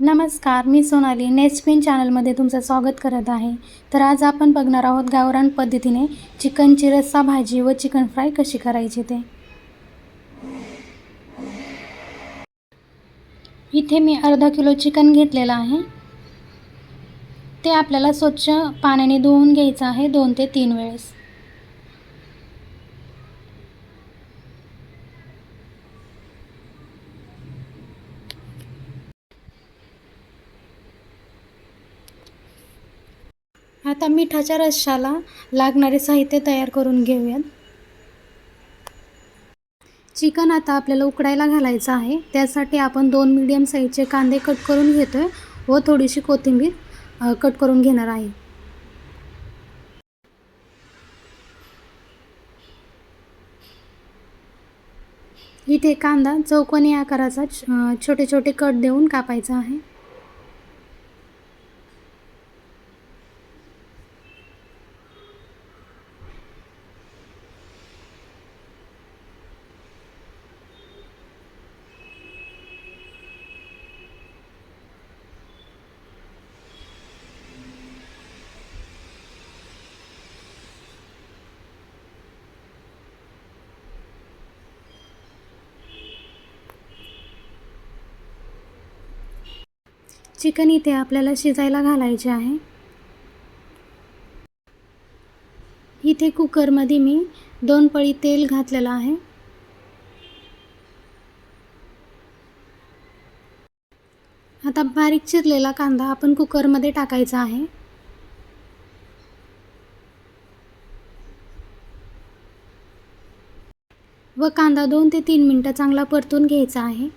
नमस्कार मी सोनाली. नेस्पिन चॅनलमध्ये तुमचं स्वागत करत आहे. तर आज आपण बघणार आहोत गावरान पद्धतीने चिकनची रस्सा भाजी व चिकन फ्राय कशी करायची ते. इथे मी अर्धा किलो चिकन घेतलेलं आहे. ते आपल्याला स्वच्छ पाण्याने धुवून घ्यायचं आहे दोन ते तीन वेळेस. आता मिठाच्या रश्शाला लागणारे साहित्य तयार करून घेऊयात. चिकन आता आपल्याला उकडायला घालायचं आहे. त्यासाठी आपण दोन मीडियम साईजचे कांदे कट करून घेतो आहे व थोडीशी कोथिंबीर कट करून घेणार आहे. इथे कांदा चौकोनी आकाराचा छोटे छोटे कट देऊन कापायचा आहे. चिकन इथे आपल्याला शिजायला घालायचे आहे. इथे कुकरमध्ये मी दोन पळी तेल घातलेलं आहे. आता बारीक चिरलेला कांदा आपण कुकरमध्ये टाकायचा आहे. व कांदा दोन ते तीन मिनटं चांगला परतून घ्यायचा आहे.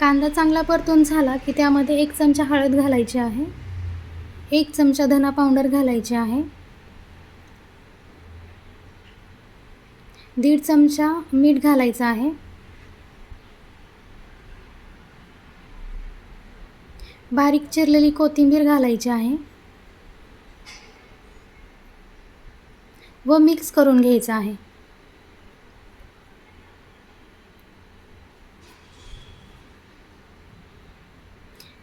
कांदा चांगला परतून झाला की त्यामध्ये एक चमचा हळद घालायची आहे. एक चमचा धना पावडर घालायची आहे. दीड चमचा मीठ घालायचं आहे. बारीक चिरलेली कोथिंबीर घालायची आहे. व मिक्स करून घ्यायचं आहे.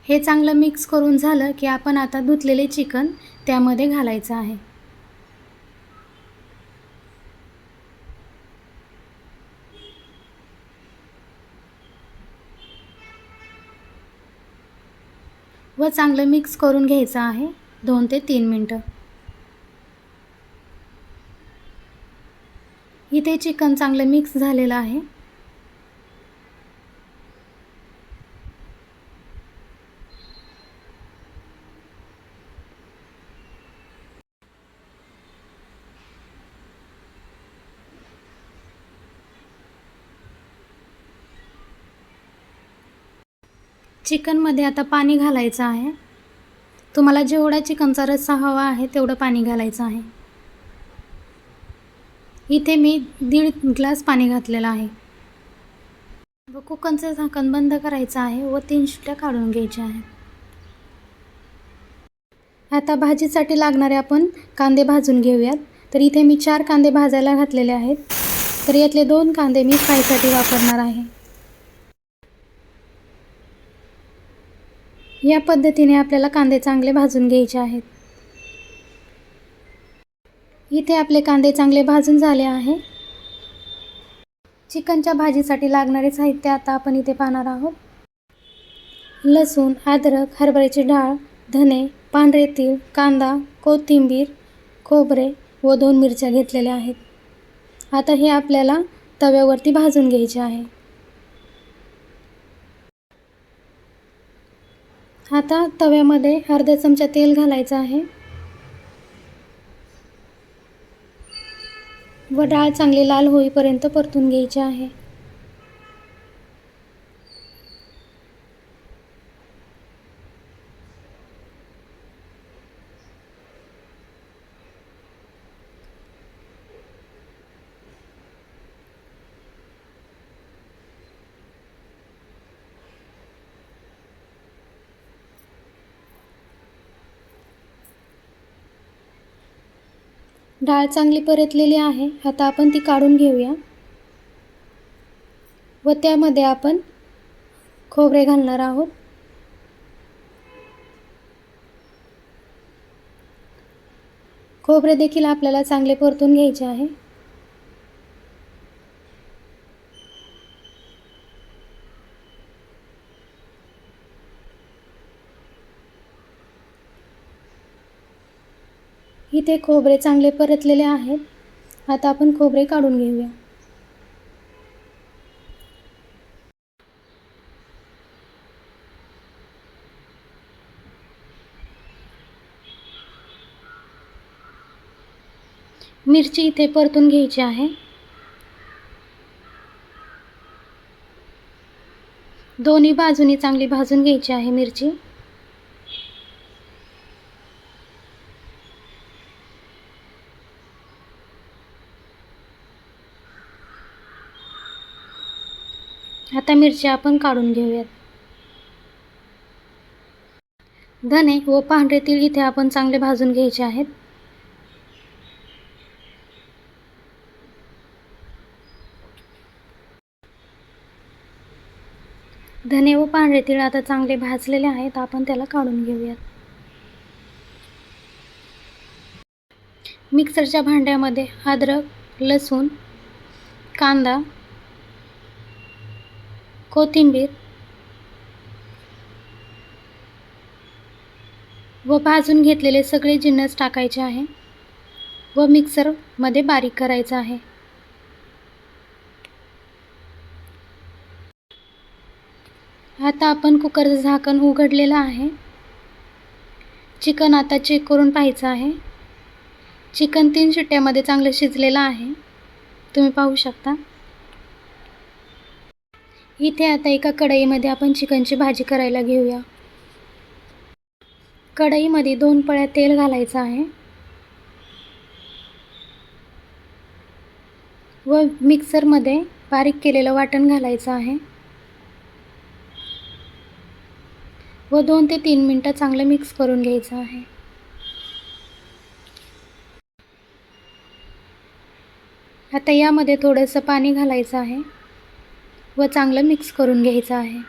हे चांगलं मिक्स करून झालं की आपण आता धुतलेले चिकन त्यामध्ये घालायचं आहे. व चांगलं मिक्स करून घ्यायचं आहे दोन ते तीन मिनटं. इथे चिकन चांगलं मिक्स झालेलं आहे. चिकनमध्ये आता पाणी घालायचं आहे. तुम्हाला जेवढा चिकनचा रस्सा हवा आहे तेवढं पाणी घालायचं आहे. इथे मी दीड ग्लास पाणी घातलेलं आहे. व कुकरचं झाकण बंद करायचं आहे व तीन शिट्ट्या काढून घ्यायच्या आहेत. आता भाजीसाठी लागणारे आपण कांदे भाजून घेऊयात. तर इथे मी चार कांदे भाजायला घातलेले आहेत. तर यातले दोन कांदे मी फ्रायसाठी वापरणार आहे. या पद्धतीने आपल्याला कांदे चांगले भाजून घ्यायचे आहेत. इथे आपले कांदे चांगले भाजून झाले आहे. चिकनच्या भाजीसाठी लागणारे साहित्य आता आपण इथे पाहणार आहोत. लसूण अद्रक हरभऱ्याची डाळ धने पांढरे तीळ कांदा कोथिंबीर खोबरे व दोन मिरच्या घेतलेल्या आहेत. आता हे आपल्याला तव्यावरती भाजून घ्यायचे आहे. आता तव्यामध्ये अर्धा चमचा तेल घालायचं आहे. व डाळ चांगली लाल होईपर्यंत परतून घ्यायची आहे. डाळ चांगली परतलेली आहे आता आपण ती काढून घेऊया. व त्यामध्ये आपण खोबरे घालणार आहोत. खोबरे देखील आपल्याला चांगले परतून घ्यायचे आहे. इथे खोबरे चांगले परतलेले आहेत. आता आपण खोबरे काढून घेऊया. मिरची इथे परतून घ्यायची आहे. दोन्ही बाजूनी चांगली भाजून घ्यायची आहे मिरची. आता मिरची आपण काढून घेऊयात. धने व पांढरे तीळ इथे आपण चांगले भाजून घ्यायचे आहेत. धने व पांढरे तीळ आता चांगले भाजलेले आहेत आपण त्याला काढून घेऊयात. मिक्सरच्या भांड्यामध्ये अद्रक लसूण कांदा कोथिंबीर. व भाजून घेतलेले सगळे जिन्नस टाकायचे आहे. व मिक्सरमध्ये बारीक करायचं आहे. आता आपण कुकरचं झाकण उघडलेलं आहे. चिकन आता चेक करून पाहायचं आहे. चिकन तीन शिट्ट्यामध्ये चांगलं शिजलेलं आहे. तुम्ही पाहू शकता. इथे आता एका कढईमध्ये आपण चिकनची भाजी करायला घेऊया. कढईमध्ये दोन पळ्या तेल घालायचं आहे. व मिक्सरमध्ये बारीक केलेलं वाटण घालायचं आहे. व दोन ते तीन मिनटं चांगलं मिक्स करून घ्यायचं आहे. आता यामध्ये थोडंसं पाणी घालायचं आहे. व चांगलं मिक्स करून घ्यायचं आहे.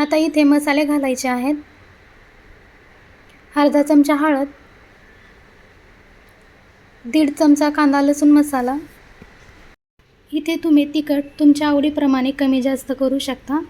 आता इथे मसाले घालायचे आहेत. अर्धा चमचा हळद दीड चमचा कांदा लसूण मसाला. इथे तुम्ही तिखट तुमच्या आवडीप्रमाणे कमी जास्त करू शकता.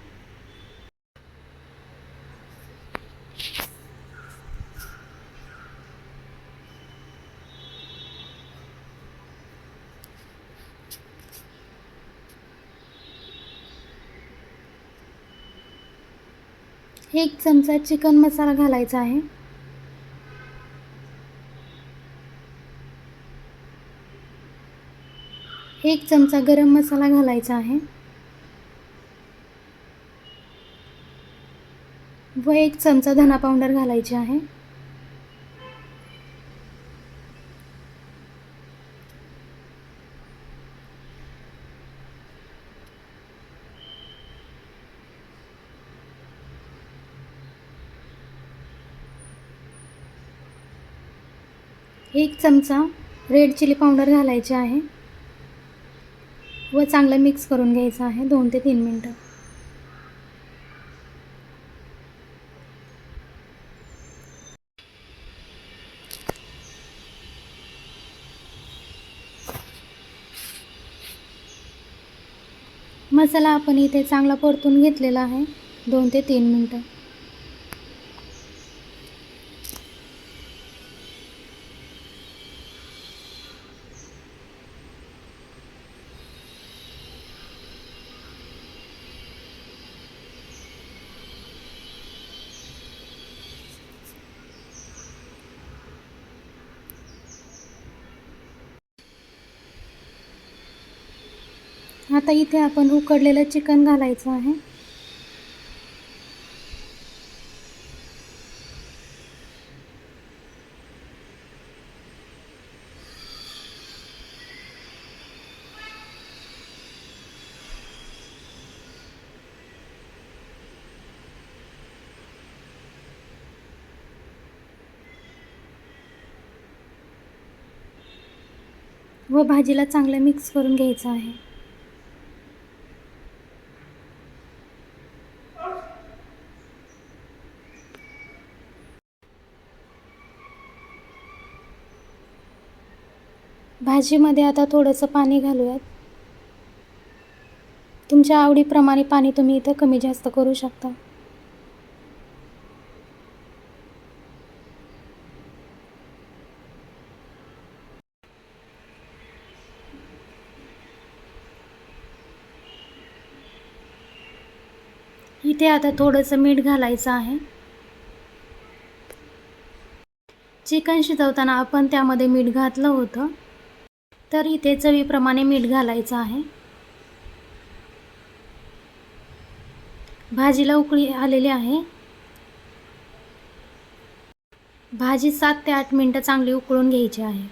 एक चमचा चिकन मसाला घालायचा आहे. एक चमचा गरम मसाला घालायचा आहे. व एक चमचा धना पावडर घालायची आहे. एक चमचा रेड चिली पावडर घालायची आहे व चांगलं मिक्स करून घ्यायचं आहे दोन ते तीन मिनटं. मसाला आपण इथे चांगला परतून घेतलेला आहे दोन ते तीन मिनटं. आता इथे आपण उकडलेलं चिकन घालायचं आहे. व भाजीला चांगलं मिक्स करून घ्यायचं आहे. भाजीमध्ये आता थोडंसं पाणी घालूयात. तुमच्या आवडीप्रमाणे पाणी तुम्ही इथं कमी जास्त करू शकता. इथे आता थोडंसं मीठ घालायचं आहे. चिकन शिजवताना आपण त्यामध्ये मीठ घातलं होतं. तर इथे चवीप्रमाणे मीठ घालायचं आहे. भाजीला उकळी आलेली आहे. भाजी सात ते आठ मिनटं चांगली उकळून घ्यायची आहे.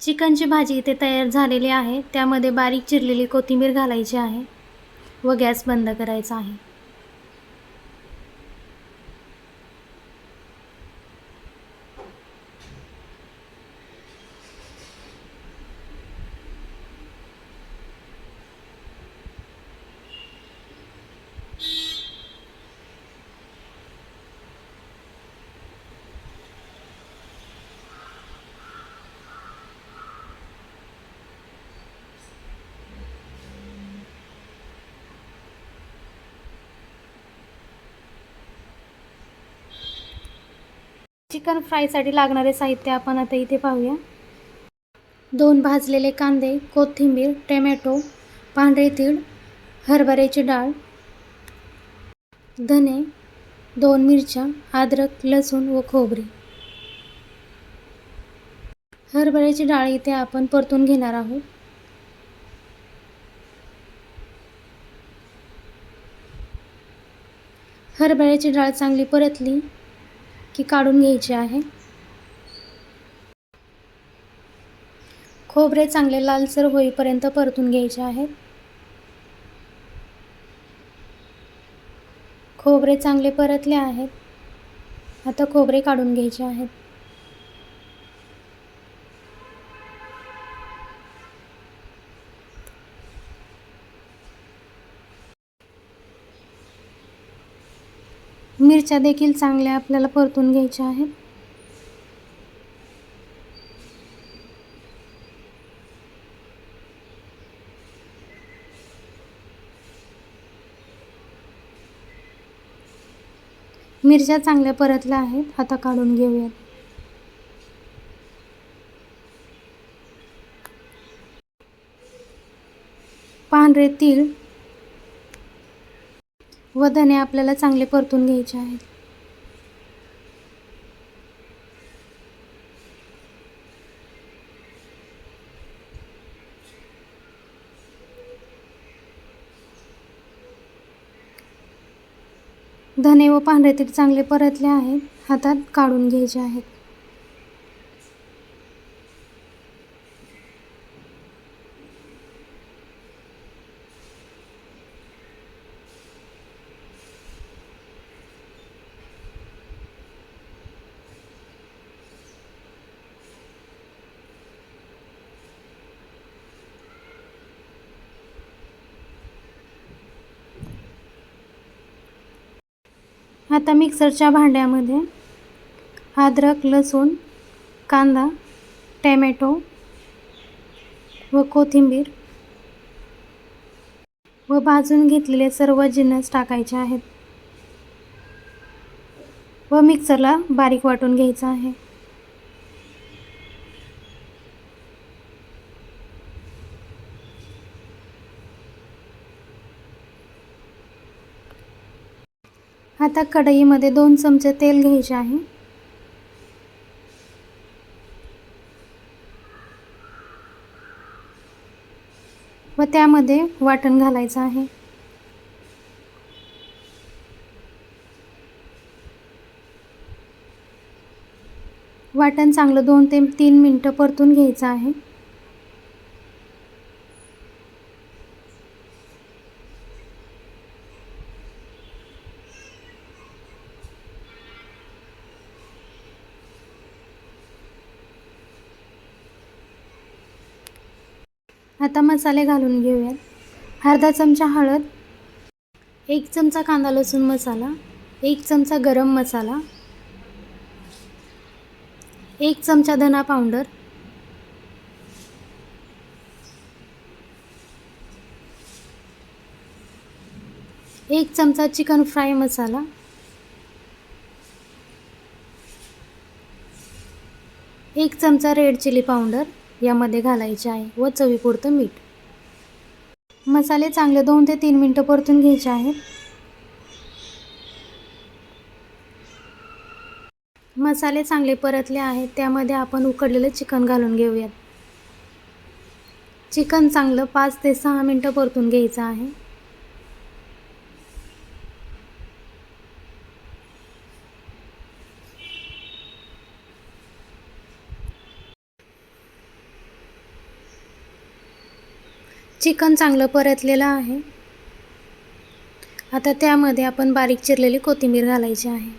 चिकनची भाजी इथे तयार झालेली आहे. त्यामध्ये बारीक चिरलेली कोथिंबीर घालायची आहे व गॅस बंद करायचा आहे. चिकन फ्रायसाठी लागणारे साहित्य आपण आता इथे पाहूया. दोन भाजलेले कांदे कोथिंबीर टोमॅटो पांढरे तीळ हरभऱ्याची डाळ धने दोन मिरच्या अद्रक लसूण व खोबरे. हरभऱ्याची डाळ इथे आपण परतून घेणार आहोत. हरभऱ्याची डाळ चांगली परतली. की काढून घ्यायची आहे. खोबरे चांगले लालसर होईपर्यंत परतून घ्यायचे आहेत. खोबरे चांगले परतले आहेत. आता खोबरे काढून घ्यायचे आहेत. मिरच्या देखील चांगल्या आपल्याला परतून घ्यायच्या आहेत. मिरच्या चांगल्या परतल्या आहेत. आता काढून घेऊयात. पांढरे तीळ व धने आपल्याला चांगले परतून घ्यायचे आहेत. धने व पांढरे तीळ चांगले परतले आहेत हातात काढून घ्यायचे आहेत. आता मिक्सरच्या भांड्यामध्ये अद्रक लसूण कांदा टॅमॅटो व कोथिंबीर व भाजून घेतलेले सर्व जिन्नस टाकायचे आहेत व मिक्सरला बारीक वाटून घ्यायचं आहे. आता कढईमध्ये दोन चमचे तेल घ्यायचे आहे. व त्यामध्ये वाटण घालायचं आहे. वाटण चांगलं दोन ते तीन मिनटं परतून घ्यायचं आहे. आता मसाले घालून घेऊयात. अर्धा चमचा हळद एक चमचा कांदा लसूण मसाला एक चमचा गरम मसाला एक चमचा धना पावडर एक चमचा चिकन फ्राय मसाला एक चमचा रेड चिली पावडर यामध्ये घालायचे आहे व चवीपुरतं मीठ. मसाले चांगले दोन ते तीन मिनटं परतून घ्यायचे आहेत. मसाले चांगले परतले आहेत त्यामध्ये आपण उकडलेलं चिकन घालून घेऊयात. चिकन चांगलं पाच ते सहा मिनटं परतून घ्यायचं आहे. चिकन चांगलं परतलेलं आहे. आता त्यामध्ये आपण बारीक चिरलेली कोथिंबीर घालायची आहे.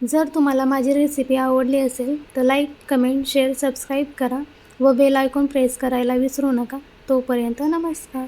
जर तुम्हाला माझी रेसिपी आवडली असेल तर लाईक कमेंट शेअर सबस्क्राईब करा व बेल आयकॉन प्रेस करायला विसरू नका. तोपर्यंत नमस्कार.